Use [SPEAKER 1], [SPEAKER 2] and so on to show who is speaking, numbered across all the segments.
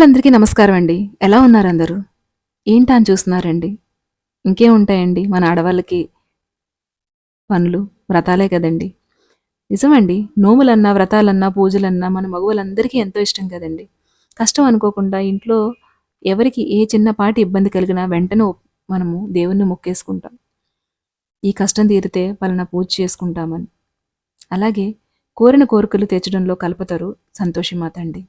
[SPEAKER 1] బంధువులందరికీ నమస్కారం అండి. ఎలా ఉన్నారు అందరూ? ఏంటా అని చూస్తున్నారండి? ఇంకేం ఉంటాయండి మన ఆడవాళ్ళకి పనులు వ్రతాలే కదండి. నిజమండి నోములన్నా వ్రతాలన్నా పూజలన్నా మన మగవాళ్ళందరికీ ఎంతో ఇష్టం కదండి. కష్టం అనుకోకుండా ఇంట్లో ఎవరికి ఏ చిన్నపాటి ఇబ్బంది కలిగినా వెంటనే మనము దేవుణ్ణి మొక్కేసుకుంటాం. ఈ కష్టం తీరితే పలానా పూజ చేసుకుంటామని. అలాగే కోరిన కోరికలు తీర్చడంలో కలుపుతారు సంతోషిమాత అండి.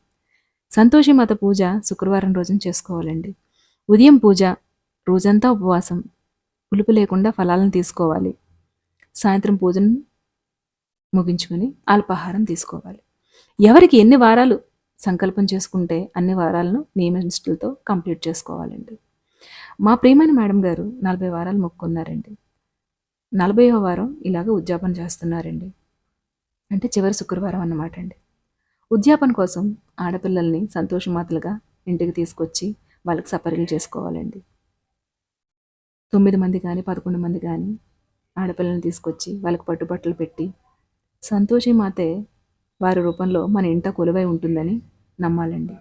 [SPEAKER 1] సంతోషి మత పూజ శుక్రవారం రోజున చేసుకోవాలండి. ఉదయం పూజ రోజంతా ఉపవాసం పులుపు లేకుండా ఫలాలను తీసుకోవాలి. సాయంత్రం పూజను ముగించుకొని అల్పాహారం తీసుకోవాలి. ఎవరికి ఎన్ని వారాలు సంకల్పం చేసుకుంటే అన్ని వారాలను నియమనిష్టలతో కంప్లీట్ చేసుకోవాలండి. మా ప్రియమైన మేడం గారు నలభై వారాలు మొక్కున్నారండి నలభైవ వారం ఇలాగ ఉద్యాపన చేస్తున్నారండి. అంటే చివరి శుక్రవారం అన్నమాట అండి. ఉద్యాపన కోసం ఆడపిల్లల్ని సంతోషమాతలుగా ఇంటికి తీసుకొచ్చి వాళ్ళకి సపరీలు చేసుకోవాలండి. తొమ్మిది మంది కానీ పదకొండు మంది కానీ ఆడపిల్లల్ని తీసుకొచ్చి వాళ్ళకి పట్టుబట్టలు పెట్టి సంతోషి మాతే వారి రూపంలో మన ఇంట కొలువై ఉంటుందని నమ్మాలండి.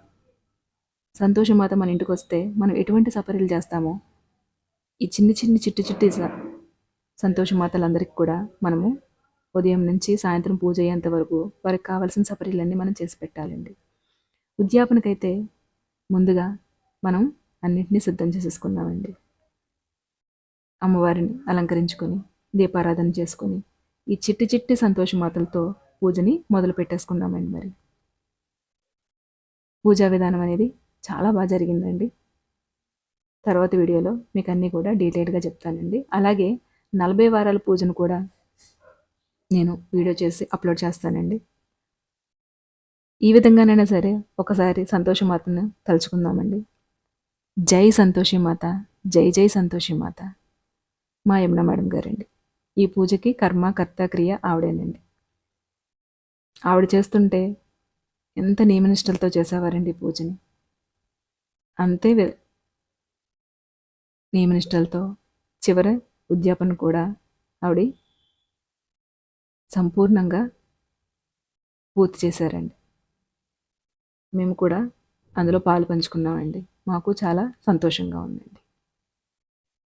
[SPEAKER 1] సంతోషమాత మన ఇంటికి వస్తే మనం ఎటువంటి సపరీలు చేస్తామో ఈ చిన్ని చిన్ని చిట్టి చిట్టి సంతోషమాతలందరికీ కూడా మనము ఉదయం నుంచి సాయంత్రం పూజ అయ్యేంత వరకు వారికి కావాల్సిన సపరీలన్నీ మనం చేసి పెట్టాలండి. ఉద్యాపనకైతే ముందుగా మనం అన్నింటినీ సిద్ధం చేసేసుకున్నామండి అమ్మవారిని అలంకరించుకొని దీపారాధన చేసుకొని ఈ చిట్టి చిట్టి సంతోషమాతలతో పూజని మొదలు పెట్టేసుకున్నామండి మరి. పూజా విధానం అనేది చాలా బాగా జరిగిందండి. తర్వాత వీడియోలో మీకు అన్నీ కూడా డీటెయిల్గా చెప్తానండి. అలాగే నలభై వారాల పూజను కూడా నేను వీడియో చేసి అప్లోడ్ చేస్తానండి. ఈ విధంగానైనా సరే ఒకసారి సంతోషమాతను తలుచుకుందామండి. జై సంతోషి మాత జై జై సంతోషి మాత. మా యమున మేడం గారండి. ఈ పూజకి కర్మ కర్త క్రియ ఆవిడేనండి. ఆవిడ చేస్తుంటే ఎంత నియమనిష్టలతో చేసేవారండి ఈ పూజని. అంతే నియమనిష్టలతో చివరి ఉద్యాపన కూడా ఆవిడ సంపూర్ణంగా పూర్తి చేశారండి. మేము కూడా అందులో పాలు పంచుకున్నామండి. మాకు చాలా సంతోషంగా ఉందండి.